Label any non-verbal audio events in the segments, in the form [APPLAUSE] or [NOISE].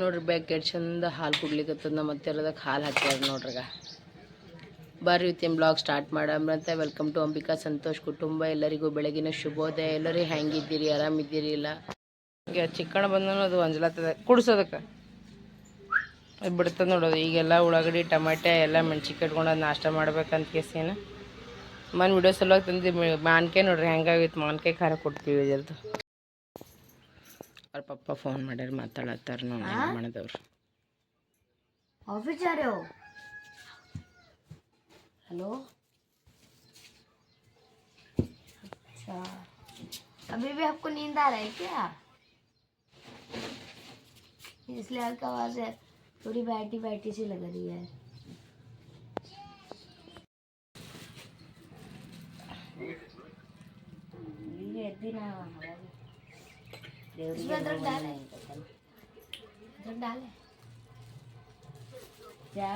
ನೋಡ್ರಿ ಬ್ಯಾಗ್ ಎಷ್ಟು ಚಂದ ಹಾಲು ಕುಡ್ಲಿಕ್ಕತ್ತದ ನಮ್ಮ ಹತ್ತಿರದಾಗ ಹಾಲು ಹಾಕ್ಯಾರ ನೋಡ್ರಿಗ. ಬರ್ರಿ ಇವತ್ತಿನ ಬ್ಲಾಗ್ ಸ್ಟಾರ್ಟ್ ಮಾಡಮ್ರಂತ ವೆಲ್ಕಮ್ ಟು ಅಂಬಿಕಾ ಸಂತೋಷ್ ಕುಟುಂಬ. ಎಲ್ಲರಿಗೂ ಬೆಳಗಿನ ಶುಭೋದಯ. ಎಲ್ಲರೂ ಹೆಂಗಿದ್ದೀರಿ? ಆರಾಮಿದ್ದೀರಿ ಇಲ್ಲ? ಚಿಕ್ಕಣ ಬಂದನು, ಅದು ಅಂಜಲತ್ತದ ಕುಡ್ಸೋದಕ್ಕೆ ಅದು ಬಿಡ್ತದೆ ನೋಡೋದು ಈಗೆಲ್ಲ ಉಳ್ಳಾಗಡ್ಡಿ, ಟಮಾಟೆ, ಎಲ್ಲ ಮೆಣ್ಸಿನ್ಕಾಯಿ ಇಟ್ಕೊಂಡು ನಾಷ್ಟ ಮಾಡ್ಬೇಕಂತ ಕೇಸೇನು ಮನ್ ವಿಡಿಯೋ ಸಲುವಾಗಿ ತಂದು ಮಾನ್ಕಾಯಿ ನೋಡ್ರಿ ಹೆಂಗಾಗಿತ್ತು ಮಾನ್ಕಾಯಿ ಖಾರ ಕೊಡ್ತೀವಿ ಇದ್ರದ್ದು. ಅವ್ರ ಪಪ್ಪ ಫೋನ್ ಮಾಡ್ಯಾರ ಮಾತಾಡತ್ತಾರ ನೋಡಿ ಮಾಡದವ್ರು ऑफिस जा रहे हो हेलो अच्छा अभी भी आपको नींद आ रहा है क्या इसलिए हल्का आवाज है थोड़ी बैठी बैठी सी लग रही है ಚಾ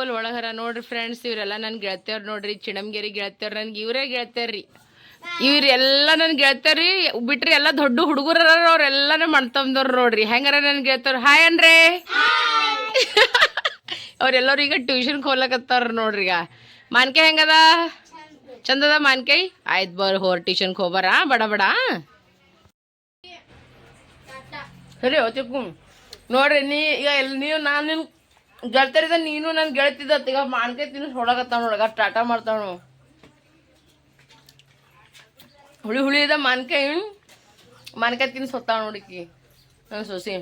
ಒಳಗರ ನೋಡ್ರಿ ಫ್ರೆಂಡ್ಸ್ ಇವರೆಲ್ಲ ನನ್ನ ಗೆಳತಿಯವ್ರು ನೋಡ್ರಿ ಚಿಣಮ್ಗೆರಿ ಗೆಳತಿಯವ್ರು ನನ್ಗೆ ಇವರೇ ಗೆಳತಿಯರ್ರಿ. ಇವ್ರೆಲ್ಲ ನನ್ನ ಗೆಳತಿಯರ್ರಿ ಬಿಟ್ರಿ ಎಲ್ಲ ದೊಡ್ಡ ಹುಡುಗರ ಅವ್ರೆಲ್ಲಾನು ಮಣ್ತಂಬ್ದವ್ರು ನೋಡ್ರಿ. ಹೆಂಗಾರ ನನ್ ಗೆಳತಿಯವ್ರು ಹಾಯ್ ಅನ್ರಿ [LAUGHS] ಅವ್ರೆಲ್ಲರೂ ಈಗ ಟ್ಯೂಷನ್ ಹೋಗ್ಲಕತ್ತವ್ರ ನೋಡ್ರಿ ಈಗ ಮಾನ್ಕೆ ಹೆಂಗದ? ಚಂದದ ಮಾನ್ಕಾಯಿ ಆಯ್ತು ಬರ್ ಹೋರ್ ಟ್ಯೂಷನ್ಗೆ ಹೋಗ್ಬಾರ? ಬಡ ಬಡ? ಸರಿ ಚಿಕ್ಕು ನೋಡ್ರಿ ನೀ ಈಗ ಎಲ್ಲಿ ನೀವು ನಾನು ನಿನ್ ಗೆಳ್ತರಿದ ನೀನು ನಾನು ಗೆಳತಿದ್ದ ಈಗ ಮಾನ್ಕಾಯಿ ತಿನ್ನಿಸ್ ಹೊಡಕತ್ತಾವ ನೋಡಗ ಟಾಟಾ ಮಾಡ್ತಾವ ಹುಳಿ ಹುಳಿ ಇದ ಮಾನ್ಕಾಯಿ ಮಾನ್ಕಾಯಿ ತಿನ್ನಿಸ್ ಹೊತ್ತಾವ ನೋಡಿಕಿ ನನ್ನ ಸೊಸಿ.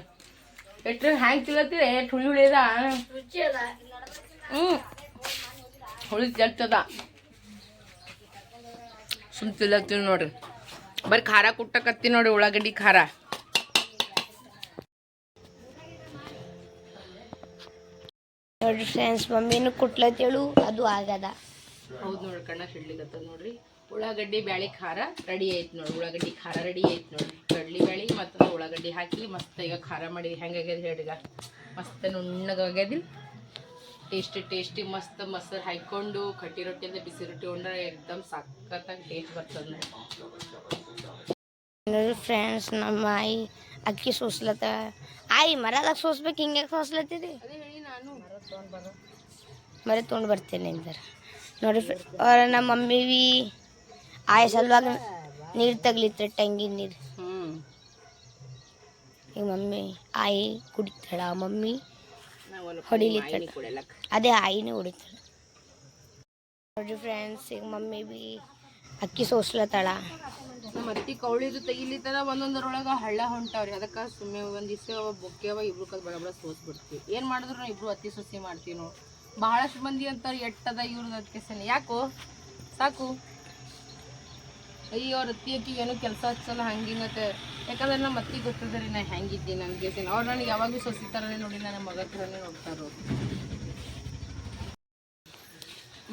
ಎಷ್ಟು ಹ್ಯಾಂಗ್ ತಿಳತ್ತೀರ ಎಷ್ಟು ಹುಳಿ ಹುಳಿ ಇದ? ಹ್ಞೂ ಹುಳಿ ಜಲ್ತದ ಸುಮ್ ತಿಲ್ಲತ್ತೀವಿ ನೋಡ್ರಿ. ಬರೀ ಖಾರ ಕುಟ್ಟಕತ್ತಿ ನೋಡಿ ಉಳ್ಳಾಗಡ್ಡಿ ಖಾರ. ನೋಡ್ರಿ ಫ್ರೆಂಡ್ಸ್ ಮಮ್ಮಿನೂ ಕುಟ್ಲತ್ತೇಳು ಅದು ಆಗದ. ಹೌದು ನೋಡ್ರಿ ಕಣ್ಣ ಸಿಡ್ಲಿಕತ್ತದ ನೋಡ್ರಿ. ಉಳ್ಳಾಗಡ್ಡಿ ಬ್ಯಾಳಿ ಖಾರ ರೆಡಿ ಆಯ್ತು ನೋಡಿ ಉಳ್ಳಾಗಡ್ಡಿ ಖಾರ ರೆಡಿ ಆಯ್ತು ನೋಡ್ರಿ. ಕಡ್ಲಿ ಬ್ಯಾಳಿ ಮತ್ತು ಉಳ್ಳಾಗಡ್ಡಿ ಹಾಕಿ ಮಸ್ತ್ ಈಗ ಖಾರ ಮಾಡಿ ಹೆಂಗಾಗ್ಯದ ಹೇಳಿಗ ಮಸ್ತ್ ನುಣ್ಣಗಾಗ್ಯದಿಲ್ಲ ಟೇಸ್ಟಿ ಟೇಸ್ಟಿ ಮಸ್ತ್ ಮೊಸರು ಹಾಕ್ಕೊಂಡು ಕಟ್ಟಿ ರೊಟ್ಟಿಯಿಂದ ಬಿಸಿ ರೊಟ್ಟಿ ಉಂಡ್ರೆ ಎಕ್ದಮ್ ಸಖತ್ತಾಗಿ ಟೇಸ್ಟ್ ಬರ್ತದೆ ನೋಡಿ. ಫ್ರೆಂಡ್ಸ್ ನಮ್ಮ ಆಯಿ ಅಕ್ಕಿ ಸೋಸ್ಲತ್ತ. ಆಯಿ ಮರದಾಗ ಸೋಸ್ಬೇಕು ಹಿಂಗೆ ಹೇಳಿ ನಾನು. ಮರೆ ತೊಗೊಂಡು ಬರ್ತೇನೆ ಅಂತಾರೆ ನೋಡಿ ಅವ್ರ ನಮ್ಮ ಮಮ್ಮಿ ಬಿ ಆಯಿ ಸಲುವಾಗಿ ನೀರು ತಗ್ಲಿತ್ರಿ ಟಂಗಿ ನೀರು. ಹ್ಞೂ ಈಗ ಮಮ್ಮಿ ಆಯಿ ಕುಡಿತಾಳ ಮಮ್ಮಿ. ಅದೇ ಆಯಿನೇ ಹೊಡಿತಾಳ ನೋಡ್ರಿ ಫ್ರೆಂಡ್ಸ್ ಈಗ ಮಮ್ಮಿ ಬಿ ಅಕ್ಕಿ ಸೋಸ್ಲತ್ತಾಳ. ನಮ್ಮ ಅತ್ತಿ ಕೌಳಿದು ತೆಗಿಲಿತ್ತದ ಒಂದೊಂದರೊಳಗೆ ಹಳ್ಳ ಹೊಂಟಾವ್ರಿ. ಅದಕ್ಕೆ ಸುಮ್ಮನೆ ಒಂದು ದಿವಸ ಬೊಕ್ಕೆವ ಇಬ್ರು ಕದ್ ಬಡ ಬಡ ಸೋಸ್ಬಿಡ್ತೀವಿ. ಏನು ಮಾಡಿದ್ರು ನಾವು ಇಬ್ರು ಅತ್ತಿ ಸೊಸಿ ಮಾಡ್ತೀವಿ ನಾವು ಬಹಳಷ್ಟು ಮಂದಿ ಅಂತಾರೆ ಎಟ್ಟದ ಇವ್ರದ್ದು ಅದಕ್ಕೆ ಸನಿ ಯಾಕೋ? ಸಾಕು. ಅಯ್ಯೋ ರತ್ತಿ ಅಕ್ಕಿ ಏನು ಕೆಲಸ ಹಚ್ಚಲ್ಲ ಹಂಗಿಂಗತ್ತೆ ಯಾಕಂದ್ರೆ ನಮ್ಮ ಅತ್ತಿ ಗೊತ್ತದ ರೀ ನಾ ಹೆಂಗಿದ್ದೀನಿ ನನಗೆ ಅವ್ರು ನನಗೆ ಯಾವಾಗಲೂ ಸೊಸಿ ಥರನೇ ನೋಡಿ, ನನ್ನ ಮಗ ಥರನೇ ನೋಡ್ತಾರೋ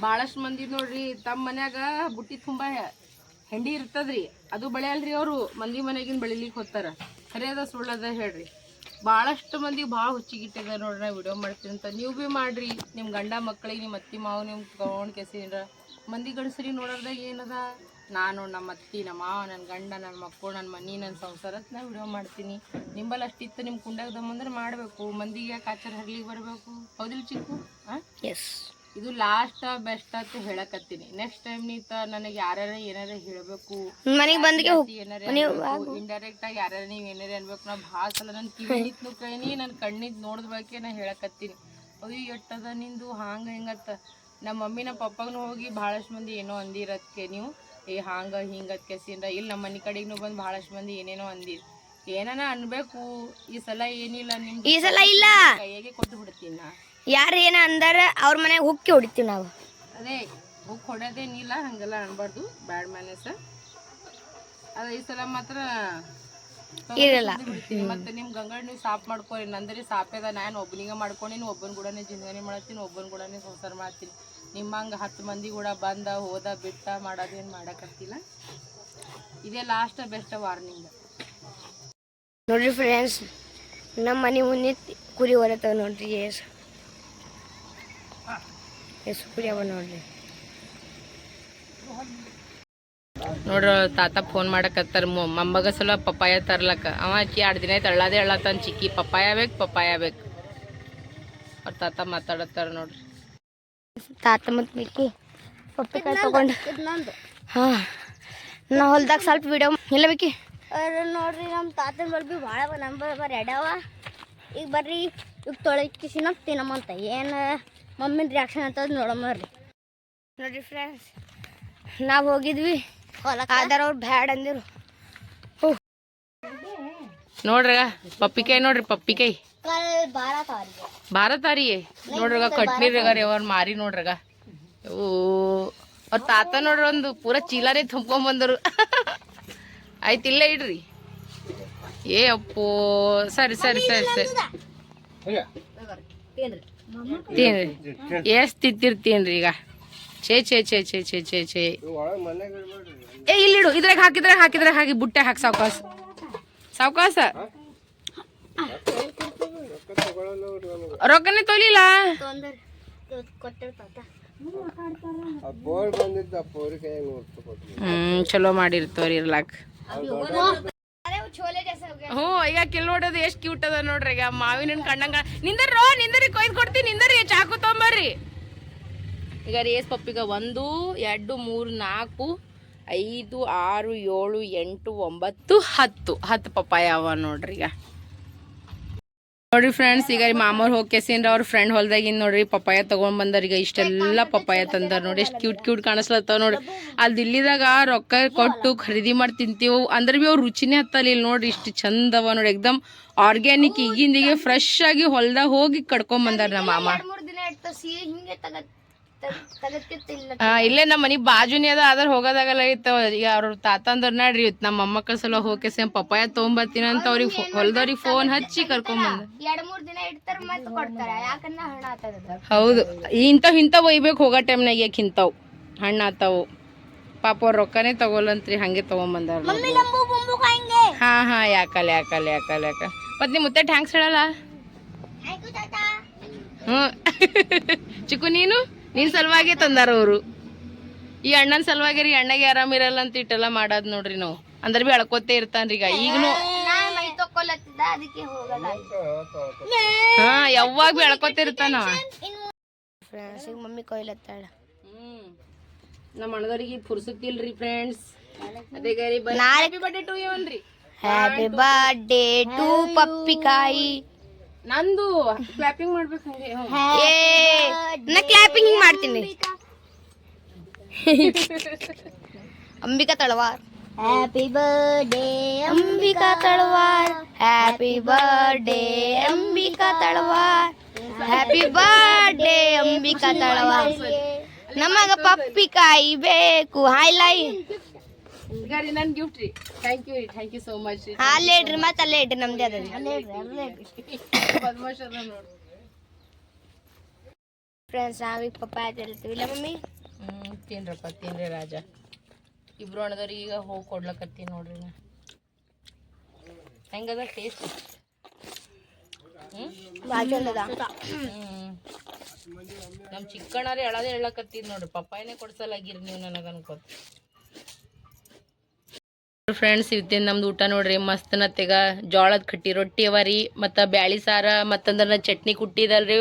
ಭಾಳಷ್ಟು ಮಂದಿ ನೋಡ್ರಿ ತಮ್ಮ ಮನ್ಯಾಗ ಬುಟ್ಟಿ ತುಂಬ ಹೆಂಡಿ ಇರ್ತದ್ರಿ. ಅದು ಬೆಳೆಯಲ್ರಿ ಅವರು, ಮಂದಿ ಮನೆಗಿನ ಬೆಳಿಲಿಕ್ಕೆ ಹೋಗ್ತಾರೆ. ಸರಿಯಾದ ಸುಳ್ಳದ ಹೇಳ್ರಿ. ಭಾಳಷ್ಟು ಮಂದಿ ಭಾಳ ಹುಚ್ಚಿಗಿಟ್ಟಿದೆ ನೋಡ್ರಿ, ನಾ ವಿಡಿಯೋ ಮಾಡ್ತೀನಿ ಅಂತ. ನೀವು ಭೀ ಮಾಡ್ರಿ ನಿಮ್ಮ ಗಂಡ ಮಕ್ಕಳಿಗೆ ನಿಮ್ಮ ಅತ್ತಿ ಮಾವು ನಿಮ್ಮ ತೊಗೊಂಡು ಕೆಸಿನ ಮಂದಿ ಗಡಿಸ್ರಿ ನೋಡೋದಾಗ ಏನದ? ನಾನು ನಮ್ಮ ಅತ್ತಿ ನಮ್ಮ ಮಾವ ನನ್ನ ಗಂಡ ನನ್ನ ಮಕ್ಕಳು ನನ್ನ ಮನೆ ನನ್ನ ಸಂಸಾರ ಅಂತ ನಾ ವಿಡಿಯೋ ಮಾಡ್ತೀನಿ. ನಿಂಬಲ್ಲಿ ಅಷ್ಟಿತ್ತು ನಿಮ್ಮ ಕುಂಡಾಗ ದಮ್ಮಂದ್ರೆ ಮಾಡಬೇಕು. ಮಂದಿಗೆ ಯಾಕೆ ಆಚಾರ ಹರ್ಲಿಗೆ ಬರಬೇಕು? ಹೌದಿಲ್ಲ ಚಿಕ್ಕು? ಹಾಂ ಎಸ್ ಇದು ಲಾಸ್ಟ್ ಬೆಸ್ಟ್ ಅಂತ ಹೇಳಕತ್ತೀನಿ. ನೆಕ್ಸ್ಟ್ ಟೈಮ್ ನೀತ ನನಗೆ ಯಾರ್ಯಾರ ಏನಾರ ಹೇಳಬೇಕು ಮನೆಗೆ ಬಂದಿಗೆ ಇಂಡೈರೆಕ್ಟ್ ಆಗಿ ಯಾರ್ಯಾರ ನೀವು ಏನಾರ ಅನ್ಬೇಕು ನಾ ಭಾಳ ಸಲ ನನ್ನ ಕಿವಿನಿತ್ನು ಕೈನಿ ನನ್ನ ಕಣ್ಣಿದ್ ನೋಡಿದ ಬಗ್ಗೆ ನಾ ಹೇಳಕತ್ತೀನಿ. ಅಯ್ಯೋ ಎಟ್ಟದ ನಿಂದು? ಹಾಂಗ ಹಿಂಗತ್ತ? ನಮ್ಮ ಮಮ್ಮಿ ನಮ್ಮ ಪಪ್ಪಗೂ ಹೋಗಿ ಭಾಳಷ್ಟು ಮಂದಿ ಏನೋ ಅಂದಿರತ್ಕೆ ನೀವು. ಏ ಹಾಂಗ ಹಿಂಗೆ ಕೆಸಿಂದ. ಇಲ್ಲಿ ನಮ್ಮ ಮನೆ ಕಡೆಗೂ ಬಂದು ಭಾಳಷ್ಟು ಮಂದಿ ಏನೇನೋ ಅಂದಿ ಏನಾನ ಅನ್ಬೇಕು. ಈ ಸಲ ಏನಿಲ್ಲ ನಿಮ್ಗೆ ಈ ಸಲ ಇಲ್ಲ. ಕೈಯಾಗೆ ಕೊಟ್ಟು ಬಿಡ್ತೀನಿ ನಾ. ಯಾರು ಏನ ಅಂದಾರ ಅವ್ರ ಮನೆಗೆ ಹುಕ್ಕಿ ಹೊಡಿತೀವಿ ನಾವು. ಅದೇ ಬುಕ್ ಹೊಡೆದೇನಿಲ್ಲ ಹಂಗೆಲ್ಲ ಅನ್ಬಾರ್ದು. ಬ್ಯಾಡ್ ಮ್ಯಾನೇಜ್ ಅದ ಈ ಸಲ ಮಾತ್ರ ಇರಲ್ಲ. ಮತ್ತೆ ನಿಮ್ ಗಂಗಡ್ ನೀವು ಸಾಪ್ ಮಾಡ್ಕೊರಿ ನಂದ್ರಿ ಸಾಪೇದ ನಾನು ಒಬ್ಬನಿಗೆ ಮಾಡ್ಕೊಂಡಿನ ಒಬ್ಬನ ಕೂಡನೇ ಜಿಂದಗಾನಿ ಮಾಡತ್ತೀನಿ ಒಬ್ಬನ ಕೂಡನೇ ಸಂಸಾರ ಮಾಡ್ತೀನಿ. ನಿಮ್ಮಂಗೆ ಹತ್ತು ಮಂದಿ ಕೂಡ ಬಂದ ಹೋದ ಬಿಟ್ಟ ಮಾಡೋದೇನು ಮಾಡಕತ್ತಿಲ್ಲ ಇದೇ ಲಾಸ್ಟ್ ಬೆಸ್ಟ್ ವಾರ್ನಿಂಗ್ ನೋಡ್ರಿ ಫ್ರೆಂಡ್ಸ್ ನಮ್ಮ ಮನೆ ಮುಂದೆ ಕುರಿ ಹೊರತ ನೋಡ್ರಿ ಎಸ್ ಎಸ್ ಕುರಿ ಅವ ನೋಡ್ರಿ. ನೋಡ್ರ ತಾತ ಫೋನ್ ಮಾಡಕತ್ತಾರ ಮೊಮ್ಮಗ ಸಲ ಪಪ್ಪಾಯ ತರ್ಲಕ್ಕ. ಅವ ಅಕ್ಕಿ ಎರಡು ದಿನ ಆಯ್ತು ಅಳ್ಳಾದೆ ಅಳ್ಳತ್ತಾನ ಚಿಕ್ಕಿ. ಪಪ್ಪಾಯ ಬೇಕು ಪಪ್ಪಾಯ ಬೇಕು. ಅವ್ರ ತಾತ ಮಾತಾಡತ್ತಾರ ನೋಡ್ರಿ. ತಾತ ಮತ್ತು ಮಿಕ್ಕಿ ಪಪ್ಪಿಕಾಯಿ ತಗೊಂಡು. ಹಾಂ. ನಾ ಹೊಲ್ದಾಗ ಸ್ವಲ್ಪ ವಿಡಿಯೋ ಇಲ್ಲ ಮಿಕ್ಕಿ. ನೋಡ್ರಿ ನಮ್ಮ ತಾತನ ಬಲ್ ಭೀ ಭಾಳ ನಮ್ಮ ಬರ್ರಿ ಎಡವ ಈಗ ಬರ್ರಿ ಈಗ ತೊಳಕಿಸಿನ ತಿನ್ನಮ್ಮಂತ ಏನು ಮಮ್ಮಿನ ರಿಯಾಕ್ಷನ್ ಅಂತ ನೋಡಮ್ಮ್ರಿ ನೋಡ್ರಿ ಫ್ರೆಂಡ್ಸ್ ನಾವು ಹೋಗಿದ್ವಿ. ಆದ್ರೆ ಅವ್ರು ಬ್ಯಾಡ ಅಂದಿರು. ನೋಡ್ರಿ ಪಪ್ಪಿಕಾಯಿ ನೋಡ್ರಿ ಪಪ್ಪಿಕಾಯಿ. ಭಾರತ ಭಾರತಾರಿ ನೋಡ್ರಿ ಕಟ್ನಿರ್ಗ ರೀ. ಅವ್ರ ಮಾರಿ ನೋಡ್ರಗ. ಓ ಅವ್ರ ತಾತ ನೋಡ್ರಿ ಒಂದು ಪೂರ ಚೀಲಾರೇ ತುಂಬ್ಕೊಂಡ್ ಬಂದರು. ಆಯ್ತು ಇಲ್ಲೇ ಇಡ್ರಿ. ಏ ಅಪ್ಪೋ ಸರಿ ಸರಿ ಸರಿ ಸರಿ. ತಿನ್ರಿ. ಎಷ್ಟ್ ತಿಂತಿರ್ತೀನ್ರಿ ಈಗ? ಛೇ ಛೇ ಛೇ ಛೇ ಛೇ ಛೇ ಛೇ. ಏ ಇಲ್ಲಿಡು ಇದ್ರಾಗ ಹಾಕಿದ್ರೆ ಹಾಕಿದ್ರಾಗ ಹಾಕಿ ಬುಟ್ಟೆ ಹಾಕಿ ಸಾವಕಾಸ. ರೊಕ್ಕನೇ ತೊಲಿಲ್ಲ? ಹ್ಮ್ ಚಲೋ ಮಾಡಿರ್ ತೋರಿ ಇರ್ಲಾಕ್. ಹ್ಞೂ ಈಗ ಕಿಲ್ ನೋಡೋದು ಎಷ್ಟು ಕ್ಯೂಟ್ ಅದ ನೋಡ್ರಿ ಈಗ ಮಾವಿನ ಹಣ್ಣು ಕಣ್ಣಂಗ ನಿಂದರ್ರೋ ನಿಂದರಿ ಕೊಯ್ದು ಕೊಡ್ತೀನಿ ನಿಂದರಿ ಚಾಕು ತೊಂಬರ್ರಿ. ಈಗ ರೇಸ್ ಪಪ್ಪಿಗ ಒಂದು ಎರಡು ಮೂರು ನಾಲ್ಕು ಐದು, ಆರು, ಏಳು, ಎಂಟು, ಒಂಬತ್ತು, ಹತ್ತು. ಹತ್ತು ಪಪ್ಪಾಯ ಅವ ನೋಡ್ರಿ ಈಗ. ನೋಡ್ರಿ ಫ್ರೆಂಡ್ಸ್ ಈಗ ಮಾಮೂರ್ ಕೆಸಿಂದ್ರ ಅವ್ರ ಫ್ರೆಂಡ್ ಹೊಲ್ದಾಗಿನ್ ನೋಡ್ರಿ ಪಪ್ಪಾಯ ತಗೊಂಡ್ ಬಂದಾರ ಈಗ ಇಷ್ಟೆಲ್ಲ ಪಪ್ಪಾಯ ತಂದಾರ ನೋಡಿ ಎಷ್ಟು ಕ್ಯೂಟ್ ಕ್ಯೂಟ್ ಕಾಣಿಸ್ಲತ್ತಾವ ನೋಡ್ರಿ. ಅಲ್ಲಿ ದಿಲ್ಲಿದಾಗ ರೊಕ್ಕ ಕೊಟ್ಟು ಖರೀದಿ ಮಾಡಿ ತಿಂತೀವಿ ಅಂದ್ರೆ ಬಿ ಅವ್ರ ರುಚಿನೇ ಹತ್ತಲ್ಲ ಇಲ್ಲಿ ನೋಡ್ರಿ. ಇಷ್ಟು ಚಂದ ಅವ ನೋಡಿ ಎಕ್ದಮ್ ಆರ್ಗ್ಯಾನಿಕ್ ಈಗಿಂದಿಗೆ ಫ್ರೆಶ್ ಆಗಿ ಹೊಲ್ದಾಗ ಹೋಗಿ ಕಡ್ಕೊಂಡ್ ಬಂದಾರ ನಮ್ಮ ಮಾಮ. ಆ, ಇಲ್ಲೇ ನಮ್ಮ ಮನಿ ಬಾಜುನಿ ಅದ ಆದ್ರೆ ಹೋಗೋದಾಗಲ್ಲ ಇತ್ತ. ಈಗ ಅವ್ರ ತಾತ ಅಂದ್ರ ಇವತ್ತು ನಮ್ಮ ಮೊಮ್ಮಕ್ಕಳ ಸಲ ಹೋಗಿ ಸೇಮ್ ಪಪ್ಪಾಯ ತೊಗೊಂಬರ್ತೀನಿ ಅಂತ ಅವ್ರಿಗೆ ಹೊಲ್ದವ್ರಿಗೆ ಫೋನ್ ಹಚ್ಚಿ ಕರ್ಕೊಂಡ್ ಬಂದ ಎರಡ್ ಮೂರ್ ದಿನ ಇಡ್ತಾರ ಮತ್ತ್ ಕೊಡ್ತಾರ ಯಾಕಂದ್ರ ಹಣ ಆತದ ಹೌದು. ಇಂಥವ್ ಇಂಥವ್ ಒಯ್ಬೇಕು ಹೋಗೋ ಟೈಮ್ನಾಗ ಯಾಕೆ ಇಂಥವ್? ಹಣ್ಣು ಆತಾವು. ಪಾಪ ಅವ್ರ ರೊಕ್ಕನೇ ತಗೋಲಂತ್ರಿ ಹಂಗೆ ತಗೊಂಬಂದಾರ ಮಮ್ಮಿ ಲಂಬು ಬೊಂಬು ಕಾಯಿಂಗೆ ಹಾ ಹಾ ಯಾಕಲ್ಲ ಯಾಕಲ್ಲ ಯಾಕಲ್ಲ ಯಾಕ ಮತ್ ನಿಮ್ಮ ಮುತ್ತೆ ಟ್ಯಾಂಕ್ಸ್ ಹೇಳಲ್ಲ? ಹ್ಞೂ [LAUGHS] ಚಿಕ್ಕು ನೀನು? ನಿನ್ ಸಲುವಾಗಿ ತಂದಾರ ಅವರು. ಈ ಅಣ್ಣನ ಸಲುವಾಗಿ ರೀ ಅಣ್ಣಗೆ ಆರಾಮಿರಲ್ಲ ಅಂತ ಇಟ್ಟೆಲ್ಲ ಮಾಡೋದು ನೋಡ್ರಿ ನಾವು. ಅಂದ್ರೆ ಬಿ ಅಳ್ಕೋತೇ ಇರ್ತಾನ್ರಿ ಈಗ. ಈಗನು ಹಾ ಯಾವಾಗ ಬಿ ಅಳ್ಕೋತ ಇರ್ತಾನ ಮಮ್ಮಿ ಕೊಯ್ಲತ್ತಾಳ. ಹ್ಮ್. ನಮ್ಮ ಅಣ್ಣದವ್ರಿಗೆ ಪುರ್ಸುತ್ತಿಲ್ರಿ ಫ್ರೆಂಡ್ಸ್ ಅದೇ ಗರಿ birthday to happy birthday to ಪಪ್ಪಿಕಾಯಿ. ನಂದು ಕ್ಲಾಪಿಂಗ್ ಮಾಡ್ಬೇಕು ಹಂಗೆ. ನಾ ಕ್ಲಾಪಿಂಗ್ ಹಿಂಗ್ ಮಾಡ್ತೀನಿ. [LAUGHS] Ambika Talawar. Happy birthday Ambika Talawar. Happy birthday Ambika Talawar. Happy birthday Ambika Talawar. ನಮಗ ಪಪ್ಪಿಕಾಯಿ ಬೇಕು. ಹಾಯ್ಲೈ ಈಗ ರೀ ನನ್ ಗಿಫ್ಟ್ ರೀ. ಥ್ಯಾಂಕ್ ಯು ರೀ ಥ್ಯಾಂಕ್ ಯು ಸೋ ಮಚ್ ರೀ ಅಲ್ಲೇ ಇಡ್ರಿ ಮತ್ತೆ ಅಲ್ಲೇ ಇಡ್ರಿ ನಮ್ದೇ ಅದ. ಪದ್ಮಾಶ್ ಅದ ನೋಡಿ ಫ್ರೆಂಡ್ಸ್ ನಾವೀಗ ಪಪ್ಪಾಯ ತಿಳ್ತೀವಿ ಇಲ್ಲ ಮಮ್ಮಿ? ಹ್ಮ್ ತಿನ್ರಪ್ಪ ತಿನ್ರಿ ರಾಜ. ಇಬ್ರು ಅಣ್ಣದವ್ರಿಗೆ ಈಗ ಹೋಗಿ ಕೊಡ್ಲಕತ್ತೀನಿ ನೋಡ್ರಿ ನಾ. ಹೆಂಗದ ಟೇಸ್ಟ್ ಹ್ಮ್? ಭಾಳ ಚಂದ ಅದ ಹ್ಮ್. ನಮ್ ಚಿಕ್ಕಣ್ಣರೇ ಎಳದೇ ಹೇಳಕತ್ತಿದ್ ನೋಡ್ರಿ. ಪಪ್ಪಾಯನೇ ಕೊಡ್ಸಲಾಗಿರಿ ನೀವು ನನಗೆ ಅನ್ಕೋತ ಫ್ರೆಂಡ್ಸ್ ಇವತ್ತಿನ ನಮ್ದು ಊಟ ನೋಡ್ರಿ, ಮಸ್ತ್ ನತ್ತೆಗ ಜೋಳದ ಕಟ್ಟಿ ರೊಟ್ಟಿ ಅವ ರೀ, ಮತ್ತು ಬ್ಯಾಳಿ ಸಾರ, ಮತ್ತಂದ್ರೆ ಚಟ್ನಿ ಕುಟ್ಟಿದಲ್ರಿ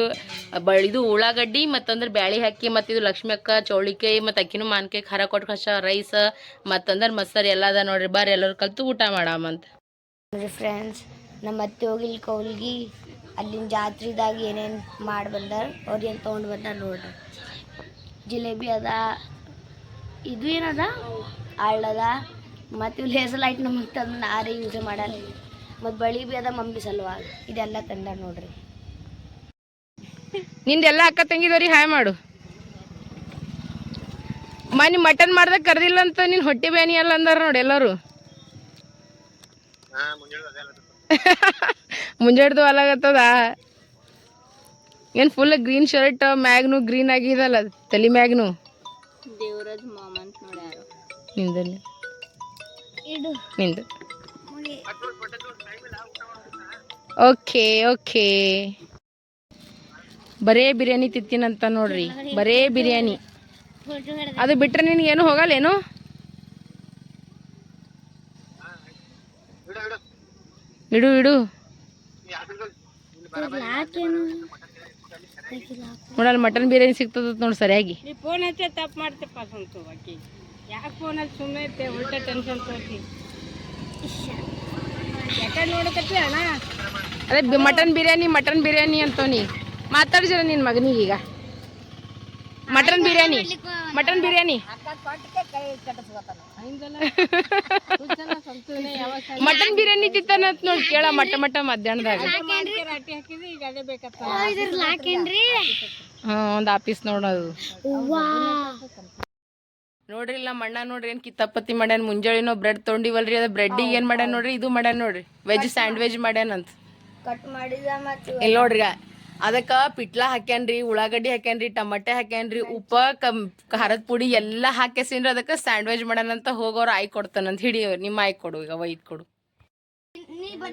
ಬಳಿದು ಉಳ್ಳಾಗಡ್ಡಿ, ಮತ್ತಂದ್ರೆ ಬ್ಯಾಳಿ ಹಾಕಿ, ಮತ್ತು ಇದು ಲಕ್ಷ್ಮಿ ಅಕ್ಕ, ಚೌಳಿಕಾಯಿ, ಮತ್ತು ಅಕ್ಕಿನೂ ಮಾನ್ಕಾಯಿ ಖಾರ ಕೊಟ್ಟು ಕಷ್ಟ ರೈಸ್, ಮತ್ತಂದ್ರೆ ಮಸಾರಿ ಎಲ್ಲ ಅದ ನೋಡ್ರಿ. ಬರ್ರಿ ಎಲ್ಲರೂ ಕಲ್ತು ಊಟ ಮಾಡಾಮಂತ ನೋಡ್ರಿ ಫ್ರೆಂಡ್ಸ್ ನಮ್ಮ ಅತ್ತೆ ಹೋಗಿಲ್ ಕೌಲ್ಗಿ, ಅಲ್ಲಿನ ಜಾತ್ರೆದಾಗ ಏನೇನು ಮಾಡಿ ಬಂದಾರ, ಅವ್ರು ಏನು ತೊಗೊಂಡು ಬಂದಾರ ನೋಡ್ರಿ. ಜಿಲೇಬಿ ಅದ, ಇದು ಏನದ? ಅಳ್ಳದ ಮತ್ತು ಇಲ್ಲಿ ಲೇಸರ್ ಲೈಟ್ ನಮಗೆ ತಂದು ನಾರೇ ಯೂಸ್ ಮಾಡಲ್ಲ. ಮತ್ತು ಬಳಿ ಬಿ ಅದ ಮಮ್ಮಿ ಸಲ್ವಾ. ಇದೆಲ್ಲ ತಂದ ನೋಡ್ರಿ. ನಿಂದೆಲ್ಲ ಅಕ್ಕ ತಂಗಿದವ್ರಿ ಹಾಯ್ ಮಾಡು. ಮನಿ ಮಟನ್ ಮಾಡ್ದಾಗ ಕರ್ದಿಲ್ಲ ಅಂತ ನಿನ್ ಹೊಟ್ಟೆ ಬೇನಿ ಅಲ್ಲ ಅಂದಾರ ನೋಡಿ ಎಲ್ಲರೂ. ಮುಂಜಾಡ್ದು ಅಲಾಗತ್ತದ [LAUGHS] ಏನ್ ಫುಲ್ ಗ್ರೀನ್ ಶರ್ಟ್ ಮ್ಯಾಗ್ನು ಗ್ರೀನ್ ಆಗಿದಲ್ಲ ತಲಿ ಮ್ಯಾಗ್ನು ದೇವರಾಜ್ ಮಾಮ ಅಂತ ನೋಡ್ಯಾರ ನಿಂದಲ್ಲಿ. ನಿಂದು. Okay okay. ಬರೇ ಬಿರಿಯಾನಿ ತಿಂತೀನಂತ ನೋಡ್ರಿ. ಬರೇ ಬಿರಿಯಾನಿ. ಅದು ಬಿಟ್ರೆ ನಿನಗೇನು ಹೋಗಲ್ಲೇನು? ಇಡು ಇಡು. ನೋಡಲ್ಲ ಮಟನ್ ಬಿರಿಯಾನಿ ಸಿಗ್ತದ ನೋಡಿ ಸರಿಯಾಗಿ. ಫೋನ್ ಹಚ್ಚ ತಪ್ಪು ಯಾಕೆ ಫೋನ್ ಹಚ್ಚಿ ಸುಮ್ಮನೆ ಇರ್ತೆ ಉಲ್ಟಾ ಟೆನ್ಷನ್ ತೋರಿಸಿ. ಯಾಕೆ ನೋಡಕತ್ತಿ ಅಣ್ಣ? ಅದೇ ಮಟನ್ ಬಿರಿಯಾನಿ ಮಟನ್ ಬಿರಿಯಾನಿ ಅಂತೋನಿ ಮಾತಾಡ್ಸಿರ ನಿನ್ನ ಮಗನಿಗೆ ಈಗ. Mutton biryani. Mutton biryani. Mutton [LAUGHS] biryani ತಿಂತಾನ ನೋಡಿ ಕೇಳ ಮಟ ಮಟ ಮಧ್ಯಾಹ್ನದಾಗ. ಹ್ಮ್ ಹಾಕಿದ್ರಿ ಈಗ ಅದೇ ಬೇಕತ್ತ ಹಾ ಒಂದ್ ಆಫೀಸ್ ನೋಡೋದು. ನೋಡ್ರಿ ಇಲ್ಲ ಮಣ್ಣ ನೋಡ್ರಿ ಏನ್ ಕಿತ್ತಪ್ಪತ್ತಿ ಮಾಡ್ಯಾನ ಮುಂಜಾಳಿನೋ ಬ್ರೆಡ್ ತೊಗೊಂಡಿವಲ್ರಿ ಅದ ಬ್ರೆಡ್ಡಿಗೆ ಏನ್ ಮಾಡ್ಯಾನ ನೋಡ್ರಿ ಇದು ಮಾಡ್ಯಾನ ನೋಡ್ರಿ ವೆಜ್ ಸ್ಯಾಂಡ್ವಿಚ್ ಮಾಡ್ಯಾನಂತ ಕಟ್ ಮಾಡಿದ ಮತ್ತು ಇಲ್ಲಿ ನೋಡ್ರಿ ಅದಕ್ಕ ಪಿಟ್ಲಾ ಹಾಕ್ಯಾನ್ರಿ ಉಳ್ಳಾಗಡ್ಡಿ ಹಾಕ್ಯಾನ್ರಿ ಟಮಟೆ ಹಾಕ್ಯಾನ್ರಿ ಉಪ್ಪ ಕಮ್ ಖಾರದ ಪುಡಿ ಎಲ್ಲ ಹಾಕ್ಯಸಿನ್ರಿ ಅದಕ್ಕ ಸ್ಯಾಂಡ್ವಿಚ್ ಮಾಡ್ಯಾನಂತ ಹೋಗೋರು ಆಯ್ ಕೊಡ್ತಾನಂತ ಹಿಡಿ ನಿಮ್ಮ ಆಯ್ ಕೊಡು ಈಗ ವೈದ್ ಕೊಡು. ನೀ ಬರ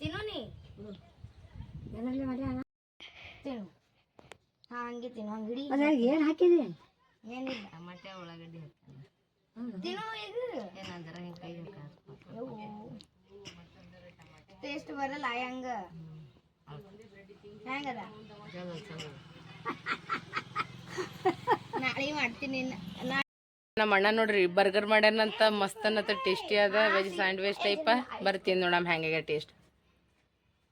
ತಿನ್ನು ನೀ ತಿನ್ನು ಬರ ನಾ ಮಾಡೀನಿ ನೋಡಿ ಮಮ್ಮಿ ಕೇಳಿರ್ತೀನಿ ತಿನ್ನು. ನೀ ತಿನ್ನು ಹಾ ಹಂಗೆ ತಿನ್ನು. ಹಂಗೆ ಹಿಡಿ. ಏನು ಹಾಕಿದಿ? ಏನಿಲ್ಲ. ತಿನ್ನು ಇದು. ಟೇಸ್ಟ್ ಬರಲ್ಲ ಹಂಗ? ಹೆಂಗದ? ನಾಳೆ ಮಾಡ್ತೀನಿ ನಾ- ನಮ್ಮ ಅಣ್ಣ ನೋಡ್ರಿ ಬರ್ಗರ್ ಮಾಡ್ಯಾನಂತ ಮಸ್ತ್ ಅನ್ನತ್ತ ಟೇಸ್ಟಿ ಅದ ವೆಜ್ ಸ್ಯಾಂಡ್ವಿಚ್ ಟೈಪ ಬರ್ತೀನಿ ನೋಡಮ್ ಹೆಂಗಾಗ ಟೇಸ್ಟ್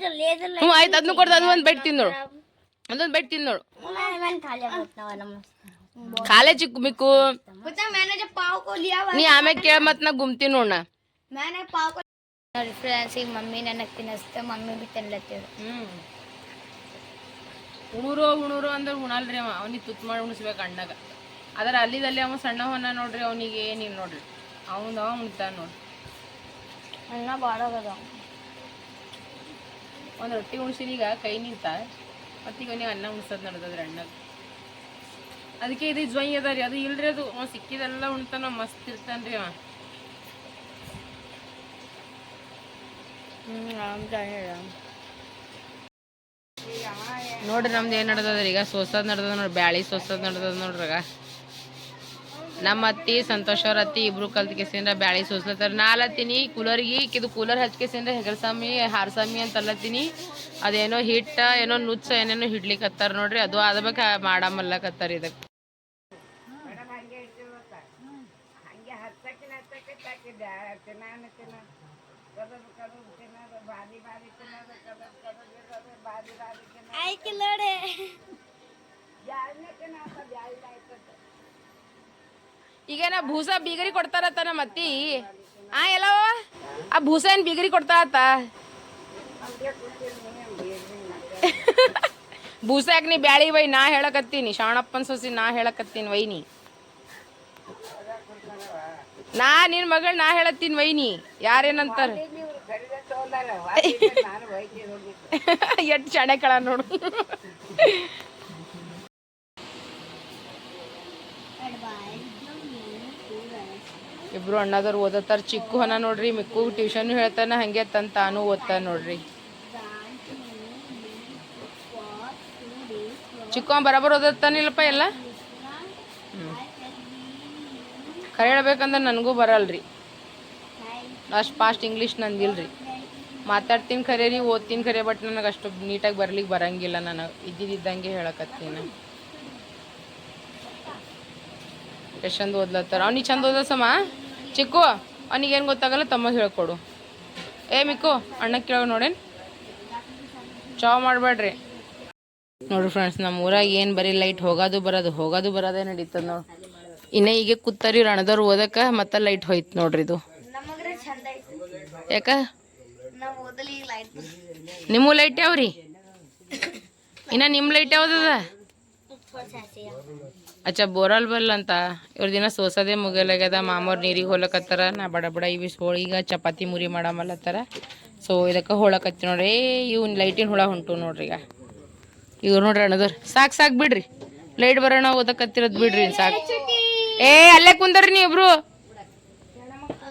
ಹ್ಞೂ ಆಯ್ತು ಅದನ್ನು ಕೊಡ್ದು ಅದು ಒಂದು ಬೆಡ್ ತಿನ್ನೋಳು ಅದೊಂದು ಬೆಡ್ ತಿನ್ನೋಳು ಖಾಲಿ ಚಿಕ್ಕ ಮಿಕ್ಕು. ನೀ ಆಮೇಲೆ ಕೇಳ ಮತ್ತೆ ನಾ ಗುಮ್ತೀನಿ ನೋಡ ಫ್ರೆಂಡ್ಸ್ ಈಗ ಮಮ್ಮಿ ನನಗೆ ತಿನ್ನಿಸ್ತೆ ಮಮ್ಮಿ ಬಿ ತಿನ್ಲತ್ತೇಳು ಹುಣುರು ಹುಣುರು ಅಂದ್ರೆ ಉಣಲ್ರಿ ಅವ. ಅವನಿಗೆ ತುತ್ತು ಮಾಡಿ ಉಣಿಸ್ಬೇಕು ಅಣ್ಣಗ. ಅದರ ಅಲ್ಲಿದಲ್ಲಿ ಅವ ಸಣ್ಣ ಹೊನ್ನ ನೋಡ್ರಿ ಅವನಿಗೆ ಏನಿಲ್ಲ ನೋಡ್ರಿ. ಅವನ ಅವ ಉಣ್ತಾನ ನೋಡ್ರಿ ಅಣ್ಣ ಭಾಳ ಒಂದು ರೊಟ್ಟಿ ಉಣ್ಸಿದ ಈಗ ಕೈ ನಿಂತ ಮತ್ತೀಗ ಅವನಿಗೆ ಅನ್ನ ಉಣ್ಸೋದು ನಡೆದದ್ರ ಅಣ್ಣಗೆ. ಅದಕ್ಕೆ ಇದು ಜ್ವಯ್ ಅದ ರೀ, ಅದು ಇಲ್ರಿ ಅದು. ಅವ ಸಿಕ್ಕಿದೆಲ್ಲ ಉಣ್ತಾನ, ಮಸ್ತ್ ಇರ್ತಾನ್ರಿ ಅವ. ನೋಡ್ರಿ ನಮ್ದು ಏನ್ ನಡ್ದದ್ರಿ ಈಗ ಸೋಸದ್ ನಡ್ದದ ನೋಡ್ರಿ, ಬ್ಯಾಳಿ ಸೋಸದ್ ನಡ್ದದ ನೋಡ್ರಾಗ ನಮ್ಮ ಅತ್ತಿ ಸಂತೋಷ್ ಅವ್ರ ಅತ್ತಿ ಇಬ್ರು ಕಲ್ತ್ ಕೆಸಿಂದ್ರ ಬ್ಯಾಳಿ ಸೋಸ್ಲತ್ತಾರ. ನಾಲತ್ತೀನಿ ಕೂಲರ್ಗಿ ಇದು ಕೂಲರ್ ಹಚ್ಕೆಸಿಂದ್ರ ಹೆಗಲ್ಸಾಮಿ ಹಾರಸಾಮಿ ಅಂತ ಅಲ್ಲತ್ತೀನಿ ಅದೇನೋ ಹಿಟ್ಟ ಏನೋ ನುಚ್ಚ ಏನೇನೋ ಹಿಡ್ಲಿಕ್ಕತ್ತಾರ ನೋಡ್ರಿ ಅದು ಅದ್ಬೇಕು ಮಾಡಮಲ್ಲಕತ್ತಾರ ಇದಕ್ಕೆ ಆಯ್ಕೆ ನೋಡೆ. ಈಗೇನ ಭೂಸ ಬೀಗರಿ ಕೊಡ್ತಾರತ್ತ ನಮ್ಮ ಅತ್ತಿ ಆ ಎಲ್ಲವ ಆ ಭೂಸ ಏನ್ ಬೀಗರಿ ಕೊಡ್ತಾರತ್ತ ಭೂಸ ಯಾಕೆ ನೀ ಬ್ಯಾಳಿ ವೈ ನಾ ಹೇಳಕತ್ತೀನಿ? ಶಾಣಪ್ಪನ್ ಸೊಸಿ ನಾ ಹೇಳಕತ್ತೀನಿ ವೈನಿ ನಾ. ನಿನ್ ಮಗಳ್ ನಾ ಹೇಳತ್ತೀನಿ ವೈನಿ ಯಾರೇನಂತಾರ? ಎಟ್ ಚಣೆ ಕಳ ನೋಡು. ಇಬ್ರು ಅಣ್ಣದವ್ರು ಓದತ್ತಾರ. ಚಿಕ್ಕು ಹನ ನೋಡ್ರಿ, ಮಿಕ್ಕು ಟ್ಯೂಷನ್ ಹೇಳ್ತಾನ, ಹಂಗೆ ತನ್ ತಾನು ಓದ್ತಾನ ನೋಡ್ರಿ. ಚಿಕ್ಕು ಅವ ಬರಾಬರ್ ಓದತ್ತಾನಿಲ್ಲಪ್ಪ ಎಲ್ಲ? ಹ್ಞೂ ಖರೆ ನನಗೂ ಬರಲ್ರಿ. ಅಷ್ಟು ಫಾಸ್ಟ್ ಇಂಗ್ಲೀಷ್ ನಂದಿಲ್ರಿ. ಮಾತಾಡ್ತೀನಿ ಖರೆ ರೀ ಓದ್ತೀನಿ ಖರೆ ಬಟ್ ನನಗೆ ಅಷ್ಟು ನೀಟಾಗಿ ಬರ್ಲಿಕ್ಕೆ ಬರಂಗಿಲ್ಲ, ನಾನು ಇದ್ದಿದ್ದಂಗೆ ಹೇಳಕತ್ತೀನಿ. ಎಷ್ಟು ಚಂದ ಓದ್ಲತ್ತಾರ? ಅವ್ನಿಗೆ ಚಂದ ಓದಸಮ್ಮ ಚಿಕ್ಕು ಅವ್ನಿಗೆ ಏನು ಗೊತ್ತಾಗಲ್ಲ ತಮ್ಮ ಹೇಳ್ಕೊಡು. ಏ ಮಿಕ್ಕು ಅಣ್ಣ ಕೇಳೋ ನೋಡೇನು? ಚಾವ್ ಮಾಡಬೇಡ್ರಿ ನೋಡ್ರಿ ಫ್ರೆಂಡ್ಸ್ ನಮ್ಮ ಊರಾಗ ಏನು ಬರೀ ಲೈಟ್ ಹೋಗೋದು ಬರೋದು ಹೋಗೋದು ಬರೋದೇ ನಡೀತದ ನೋಡಿ. ಇನ್ನೇ ಈಗ ಕೂತಾರಿ ರಣದವ್ರು ಓದಕ್ಕೆ ಮತ್ತೆ ಲೈಟ್ ಹೋಯ್ತು ನೋಡ್ರಿ ಇದು. ಯಾಕ? ನಾವು ಓದಲಿ ಲೈಟ್ ನಿಮ್ಮ ಲೈಟ್ ಯಾವ್ರಿ? ಇನ್ನ ನಿಮ್ಮ ಲೈಟ್ ಯಾವ್ದದ? ಅಚ್ಚ ಬೋರಲ್ ಬಲ್ ಅಂತ. ಇವ್ರ ದಿನ ಸೋಸದೆ ಮುಗಿಯಲಾಗ್ಯದ. ಮಾಮೂರ್ ನೀರಿಗೆ ಹೋಲಕತ್ತಾರ. ನಾ ಬಡ ಬಡ ಇವಿ ಈಗ ಚಪಾತಿ ಮುರಿ ಮಾಡಮಲ್ಲತ್ತಾರ ಸೊ, ಇದಕ್ಕೆ ಹೋಳಕತ್ತಿ ನೋಡ್ರಿ. ಇವ್ನ ಲೈಟಿನ ಹುಳ ಹೊಂಟು ನೋಡ್ರಿ ಈಗ. ಇವ್ರು ನೋಡ್ರಿ ಅಣ್ಣದವ್ರು. ಸಾಕು ಸಾಕು ಬಿಡ್ರಿ. ಲೈಟ್ ಬರೋಣ, ಓದಕತ್ತಿರೋದು ಬಿಡ್ರಿ ಸಾಕು. ಏ, ಅಲ್ಲೇ ಕುಂದರ್ರಿ ಇಬ್ರು.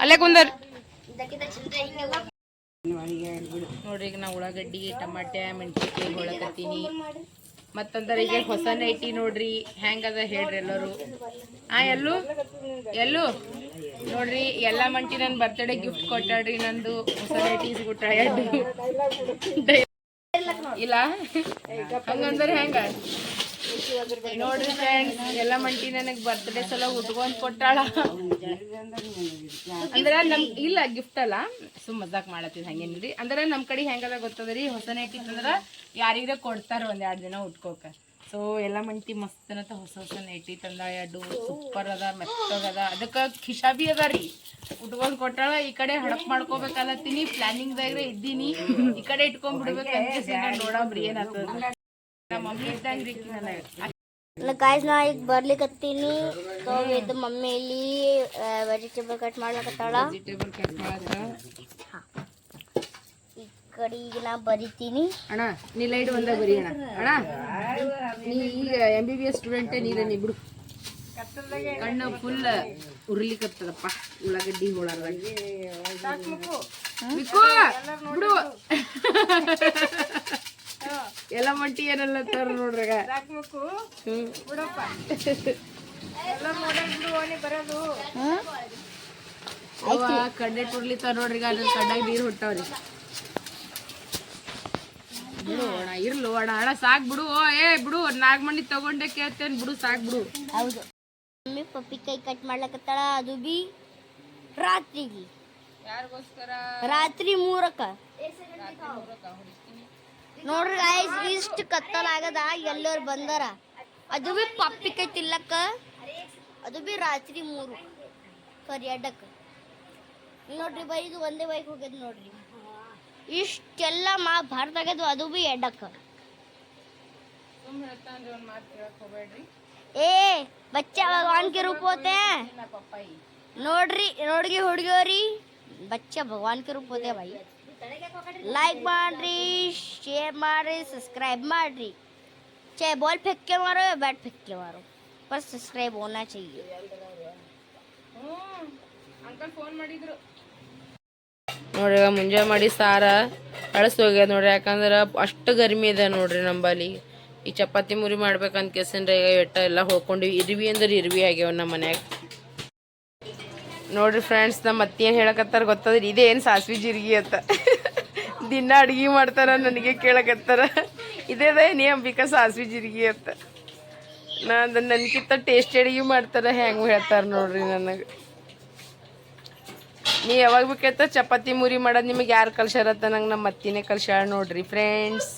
ಅಲ್ಲೇ ಕುಂದರ್. ನೋಡ್ರಿ, ಈಗ ನಾ ಉಳ್ಳಾಗಡ್ಡಿ ಟಮಾಟೆ ಮೆಣಸಿನ್ಕಾಯಿ ಹೊಳಕತ್ತೀನಿ ಮತ್ತಂದ್ರೆ ಈಗ ಹೊಸ ನೈಟಿ ನೋಡ್ರಿ ಹೆಂಗದ ಹೇಳ್ರಿ ಎಲ್ಲರೂ. ಆ, ಎಲ್ಲೂ? ಎಲ್ಲು? ನೋಡ್ರಿ, ಎಲ್ಲ ಮಂಟಿ ನನ್ನ ಬರ್ತಡೇ ಗಿಫ್ಟ್ ಕೊಟ್ಟಾಡ್ರಿ ನಂದು ಹೊಸ ನೈಟಿ ಇಲ್ಲ? ಹಂಗಂದ್ರೆ ಹೆಂಗ? ನೋಡ್ರಿ ಫ್ರೆಂಡ್ಸ್ ಎಲ್ಲ ಮಂಟಿ ನನಗೆ ಬರ್ತ್ಡೇ ಸಲ ಉಟ್ಕೊಂಡ್ ಕೊಟ್ಟಾಳ. ಅಂದ್ರ ನಮ್, ಇಲ್ಲ ಗಿಫ್ಟ್ ಅಲ್ಲ. ಸುಮ್ ಮಜಾಕ್ ಮಾಡತ್ತೀನಿ ರೀ ಅಂದ್ರ ನಮ್ ಕಡೆ ಹೆಂಗದ ಗೊತ್ತದ್ರಿ? ಹೊಸ ನೈಟಿ ಅಂದ್ರ ಯಾರಿಗ ಕೊಡ್ತಾರ ಒಂದ್ ಎರಡ್ ದಿನ ಉಟ್ಕೋಕ. ಸೊ ಎಲ್ಲ ಮಂಟಿ ಮಸ್ತ್ ಅನ್ನತ್ತ ಹೊಸ ಹೊಸ ನೈಟಿ ತಂದ ಎರಡು. ಸೂಪರ್ ಅದ ಮೆತ್ತಗದ ಅದಕ್ಕ ಖಿಶಾಬಿ ಅದ ರೀ. ಉಟ್ಕೊಂಡ್ ಕೊಟ್ಟಾಳ. ಈ ಕಡೆ ಹಡಪ್ ಮಾಡ್ಕೋಬೇಕಲ್ಲತ್ತೀನಿ. ಪ್ಲಾನಿಂಗ್ ದಾಗ್ರೆ ಇದ್ದೀನಿ. ಈ ಕಡೆ ಇಟ್ಕೊಂಡ್ಬಿಡ್ಬೇಕು ನೋಡಬ್ರಿ ಏನಾಗ್ತದ ಗಾಯ್ಸ್ ನಾ ಈಗ ಬರ್ಲಿಕತ್ತೀನಿ. ಇದು ಮಮ್ಮಿ ಇಲ್ಲಿ ವೆಜಿಟೇಬಲ್ ಕಟ್ ಮಾಡ್ಲಕತ್ತಾಳ. ವೆಜಿಟೇಬಲ್ ಕಟ್ ಮಾಡಾಕ ಈ ಕಡೆ ಈಗ ನಾ ಬರಿತೀನಿ. ಅಣ್ಣ ನೀ ಲೈಟ್ ಒಂದ ಬರಿ ಅಣ್ಣ. ಅಣ್ಣ ನೀ ಈಗ M B B S student ನೀರ ನೀ ಬಿಡು ಕಣ್ಣು ಫುಲ್ ಉರ್ಲಿಕತ್ತದಪ್ಪ. ಉಳ್ಳಾಗಡ್ಡಿ ಹೋಳಾರ್ದಾಗ. ಬಿಡು. [LAUGHS] ಎಲ್ಲ ಮಂಟಿ ಏನೆಲ್ಲ ತರ ನೋಡ್ರಾಗ ಹ್ಮ್. ಅವ್ವ ಕಡ್ಡೆ ಟುರ್ಲಿತಾವ ನೋಡ್ರಿ ಈಗ ನನ್ನ ಕಡ್ಡಾಗ ನೀರು ಹುಟ್ಟಾವ್ರಿ ಬಿಡು ಅಣ್ಣ ಇರ್ಲು ಅಣ್ಣ. ಅಣ್ಣ ಸಾಕ್ ಬಿಡು. ಓ ಏ ಬಿಡು. ಮಂದಿ ತಗೊಂಡೆ ಕೇಳ್ತೇನೆ. ಬಿಡು ಸಾಕ್ ಬಿಡು. ಹೌದು. ಮಮ್ಮಿ ಕೈ ಕಟ್ ಮಾಡ್ಲಕತ್ತಾಳ ಅದು ಬಿ ರಾತ್ರಿಗೆ. ಯಾರಿಗೋಸ್ಕರ? ರಾತ್ರಿ ಮೂರಕ್ಕ. ನೋಡ್ರಿ ಗಾಯ್ಸ್ ಇಷ್ಟು ಕತ್ತಲಾಗದ ಎಲ್ಲರು ಬಂದಾರ ಅದು ಬಿ ಪಪ್ಪಿಕೆ ತಿಲ್ಲಕ್ಕ ಅದು ಬಿ ರಾತ್ರಿ ಮೂರು ಸರಿ ಅಡ್ಡಕ್ಕ ನೋಡ್ರಿ ಬೈ ಇದು ಒಂದೇ ಬೈಕ್ ಹೋಗ್ಯದ ನೋಡ್ರಿ ಇಷ್ಟೆಲ್ಲ ಮಾ ಭಾರತಾಗದು ಅದು ಬಿ ಎಡ್ಡಕ್ಕ ಏ ಬಚ್ಚ ಭಗವಾನ್ ಕೆ ರೂಪ ಹೋತೆ ನೋಡ್ರಿ ನೋಡ್ರಿ ಹುಡುಗಿಯೋರಿ बच्चा भगवान के रूप होते हैं भाई लाइक मार शेयर ಮಾಡ್ರಿ सब्सक्राइब ಮಾಡ್ರಿ चाहे बॉल फेंक के मारो या बैट फेंक के मारो पर सब्सक्राइब होना चाहिए ಅಂಕಲ್ ಫೋನ್ ಮಾಡಿದ್ರು ನೋಡ್ರಿ ಈಗ ಮುಂಜಾನೆ ಮಾಡಿ ಸಾರ ಅಳಸ್ ಹೋಗ್ಯದ ನೋಡ್ರಿ ಯಾಕಂದ್ರೆ ಅಷ್ಟು ಗರ್ಮಿ ಇದೆ ನೋಡ್ರಿ ನಂಬಲ್ಲಿ ಈ ಚಪಾತಿ ಮುರಿ ಮಾಡ್ಬೇಕಂತ ಕೇಸಂದ್ರೆ ಈಗ ಎಟ್ಟ ಎಲ್ಲ ಹೋಗ್ಕೊಂಡು ಇರ್ವಿ ಅಂದ್ರೆ ಇರ್ವಿ ಆಗ್ಯಾವ ನಮ್ಮ ಮನ್ಯಾಗ ನೋಡ್ರಿ ಫ್ರೆಂಡ್ಸ್ ನಮ್ಮ ಅತ್ತಿ ಏನು ಹೇಳಕತ್ತಾರ ಗೊತ್ತದ್ರಿ ಇದೇನು ಸಾಸ್ವಿ ಜೀರಿಗೆ ಅಂತ ದಿನ ಅಡ್ಗೆ ಮಾಡ್ತಾರ, ನನಗೆ ಕೇಳಕತ್ತಾರ. ಇದೇದ ನಿಯಮ ಅಂಬಿಕಾ ಸಾಸ್ವಿ ಜೀರಿಗೆ ಅಂತ ನಾ ನನಗಿಂತ ಟೇಸ್ಟ್ ಅಡುಗೆ ಮಾಡ್ತಾರ ಹೆಂಗೆ ಹೇಳ್ತಾರ ನೋಡ್ರಿ ನನಗೆ. ನೀ ಯಾವಾಗ ಬೇಕೈತ ಚಪಾತಿ ಮುರಿ ಮಾಡೋದು ನಿಮಗೆ ಯಾರು ಕಲ್ಸ್ಯಾರತ್ತ ನಂಗೆ ನಮ್ಮ ಅತ್ತಿನೇ ಕಲ್ಸ್ಯಾಳ ನೋಡ್ರಿ ಫ್ರೆಂಡ್ಸ್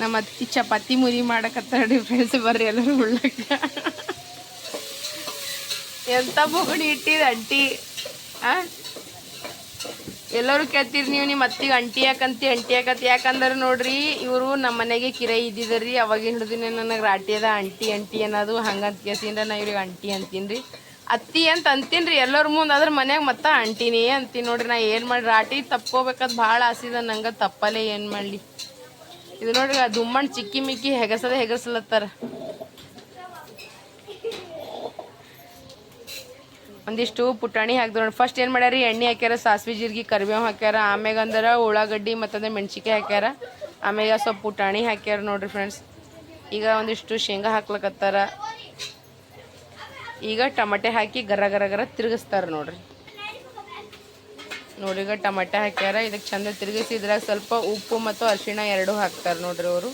ನಮ್ಮ ಅತ್ತಿ ಚಪಾತಿ ಮುರಿ ಮಾಡಕತ್ತಾರ ಫ್ರೆಂಡ್ಸ್ ಬರ್ರಿ ಎಲ್ಲರೂ ಉಳ್ಳಾಗ ಎಂತ ಬೊಗಣಿ ಇಟ್ಟಿದ ಅಂಟಿ? ಆ? ಎಲ್ಲರೂ ಕೇಳ್ತೀರಿ ನೀವು ನಿಮ್ಮ ಅತ್ತಿಗೆ ಅಂಟಿ ಯಾಕಂತಿ ಅಂಟಿ ಯಾಕಂತಿ? ಯಾಕಂದ್ರೆ ನೋಡ್ರಿ, ಇವರು ನಮ್ಮ ಮನೆಗೆ ಕಿರೈ ರೀ ಅವಾಗೇನು ಹಿಡಿದಿನ ನನಗೆ ರಾಟಿ ಅದ, ಅಂಟಿ ಅಂಟಿ ಅನ್ನೋದು ಹಂಗಂತ ಕೇಸಿಂದ ನಾ ಇವ್ರಿಗೆ ಅಂಟಿ ಅಂತೀನಿ ರೀ ಅತ್ತಿ ಅಂತ ಅಂತೀನಿ ರೀ ಎಲ್ಲರ ಮುಂದೆ ಅದ್ರ ಮನ್ಯಾಗ ಮತ್ತೆ ಅಂಟಿನಿ ಅಂತೀನಿ ನೋಡ್ರಿ, ನಾ ಏನು ಮಾಡಿ ರಾಟಿ ತಪ್ಕೋಬೇಕಂತ ಭಾಳ ಆಸಿದ ನಂಗೆ ತಪ್ಪಲ್ಲೇ ಏನು ಮಾಡಲಿ. ಇದು ನೋಡ್ರಿ ದುಮ್ಮಣ್ಣ ಚಿಕ್ಕಿ ಮಿಕ್ಕಿ ಹೆಗಸದ ಹೆಗಸ್ಲತ್ತಾರ ಒಂದಿಷ್ಟು ಪುಟಾಣಿ ಹಾಕಿದ್ರು ಫಸ್ಟ್ ಏನು ಮಾಡ್ಯಾರ? ಎಣ್ಣೆ ಹಾಕ್ಯಾರ, ಸಾಸಿವೆ ಜೀರಿಗೆ, ಕರಿಬೇವು ಹಾಕ್ಯಾರ, ಆಮ್ಯಾಗ ಅಂದ್ರೆ ಉಳ್ಳಾಗಡ್ಡಿ ಮತ್ತಂದ್ರೆ ಮೆಣ್ಸಿಕಾಯಿ ಹಾಕ್ಯಾರ. ಆಮ್ಯಾಗ ಸ್ವಲ್ಪ ಪುಟಾಣಿ ಹಾಕ್ಯಾರ ನೋಡ್ರಿ ಫ್ರೆಂಡ್ಸ್ ಈಗ ಒಂದಿಷ್ಟು ಶೇಂಗಾ ಹಾಕ್ಲಕತ್ತಾರ. ಈಗ ಟಮಟೆ ಹಾಕಿ ಗರ ಗರ ಗರ ತಿರುಗಿಸ್ತಾರ ನೋಡ್ರಿ. ನೋಡಿ ಈಗ ಟಮಟೆ ಹಾಕ್ಯಾರ. ಇದಕ್ಕೆ ಚಂದ ತಿರುಗಿಸಿ ಇದ್ರಾಗ ಸ್ವಲ್ಪ ಉಪ್ಪು ಮತ್ತು ಅರಿಶಿಣ ಎರಡೂ ಹಾಕ್ತಾರೆ ನೋಡ್ರಿ ಅವರು.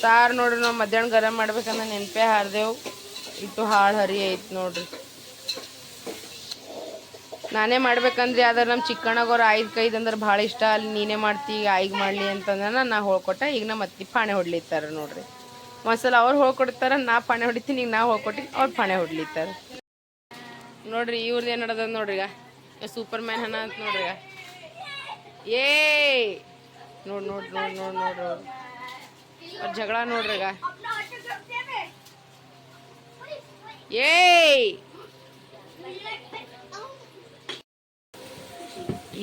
ಸಾರು ನೋಡ್ರಿ ನಾವು ಮಧ್ಯಾಹ್ನ ಗರಂ ಮಾಡ್ಬೇಕಂದ್ರೆ ನೆನಪೇ ಹಾರ್ದೇವು. ಇಟ್ಟು ಹಾಳು ಹರಿ ಐತೆ ನೋಡ್ರಿ. ನಾನೇ ಮಾಡ್ಬೇಕಂದ್ರೆ ಯಾವ್ದಾರು ನಮ್ಮ ಚಿಕ್ಕಣ್ಣಗೋರು ಐದು ಕೈದು ಅಂದ್ರೆ ಭಾಳ ಇಷ್ಟ. ಅಲ್ಲಿ ನೀನೇ ಮಾಡ್ತಿ, ಆಯ್ಗೆ ಮಾಡಲಿ ಅಂತಂದ್ರೆ ನಾ ಹೋಳ್ಕೊಟ್ಟೆ. ಈಗ ನಮ್ಮ ಅತ್ತಿ ಪಾಣೆ ಹೊಡ್ಲಿತ್ತಾರ ನೋಡ್ರಿ. ಒಂದ್ಸಲ ಅವ್ರು ಹೋಳ್ಕೊಡ್ತಾರ, ನಾ ಪಾಣೆ ಹೊಡಿತೀನಿ, ಈಗ ನಾ ಹೋಳ್ಕೊಟ್ಟಿ ಅವ್ರು ಪಾಣೆ ಹೊಡ್ಲಿತ್ತಾರ. ನೋಡ್ರಿ ಇವ್ರದ್ದು ಏನು ನಡ್ದದ ನೋಡ್ರಿ ಈಗ ಸೂಪರ್ ಮ್ಯಾನ್ ಹಣ ಅಂತ ನೋಡ್ರಿ ಏ! ನೋಡ್ ನೋಡ್ ನೋಡ್ ನೋಡ್ ನೋಡ್ರಿ ಅವ್ರ ಜಗಳ ನೋಡ್ರಿ ಈಗ ಏಯ್!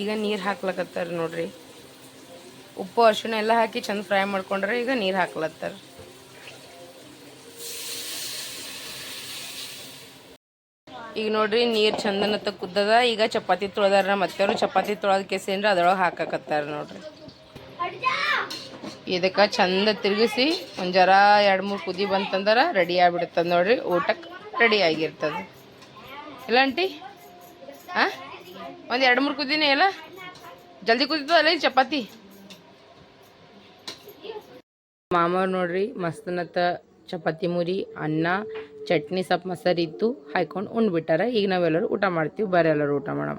ಈಗ ನೀರು ಹಾಕ್ಲಕತ್ತಾರ ನೋಡ್ರಿ. ಉಪ್ಪು, ಅರಿಶಿಣ ಎಲ್ಲ ಹಾಕಿ ಚಂದ ಫ್ರೈ ಮಾಡ್ಕೊಂಡ್ರೆ ಈಗ ನೀರು ಹಾಕ್ಲತ್ತಾರ. ಈಗ ನೋಡ್ರಿ ನೀರು ಚಂದನತ್ತ ಕುದ್ದದ, ಈಗ ಚಪಾತಿ ತೊಳೆದಾರ ಮತ್ತೆವ್ರು ಚಪಾತಿ ತೊಳೆದ ಕೆಸಿಂದ್ರ ಅದ್ರೊಳಗೆ ಹಾಕಕತ್ತಾರ ನೋಡ್ರಿ. ಇದಕ್ಕೆ ಚಂದ ತಿರುಗಿಸಿ ಒಂದು ಎರಡು ಮೂರು ಕುದಿ ಬಂತಂದ್ರೆ ರೆಡಿ ಆಗ್ಬಿಡ್ತದೆ ನೋಡ್ರಿ. ಊಟಕ್ಕೆ ರೆಡಿ ಆಗಿರ್ತದೆ. ಇಲ್ಲ ಆಂಟಿ? ಹಾಂ ಒಂದು ಎರಡು ಮೂರು ಕುದಿನೇ ಎಲ್ಲ? ಜಲ್ದಿ ಕುದಿತದಲ್ಲ ಈ ಚಪಾತಿ? ಮಾಮವ್ರು ನೋಡ್ರಿ, ಮಸ್ತನತ್ತ ಚಪಾತಿ ಮುರಿ, ಅನ್ನ, ಚಟ್ನಿ ಸ್ವಲ್ಪ ಮೊಸರು ಇತ್ತು ಹಾಯ್ಕೊಂಡು ಉಂಡ್ಬಿಟ್ಟಾರ ಈಗ ನಾವೆಲ್ಲರೂ ಊಟ ಮಾಡ್ತೀವಿ ಬರ್ರಿ ಎಲ್ಲರೂ ಊಟ ಮಾಡೋಣ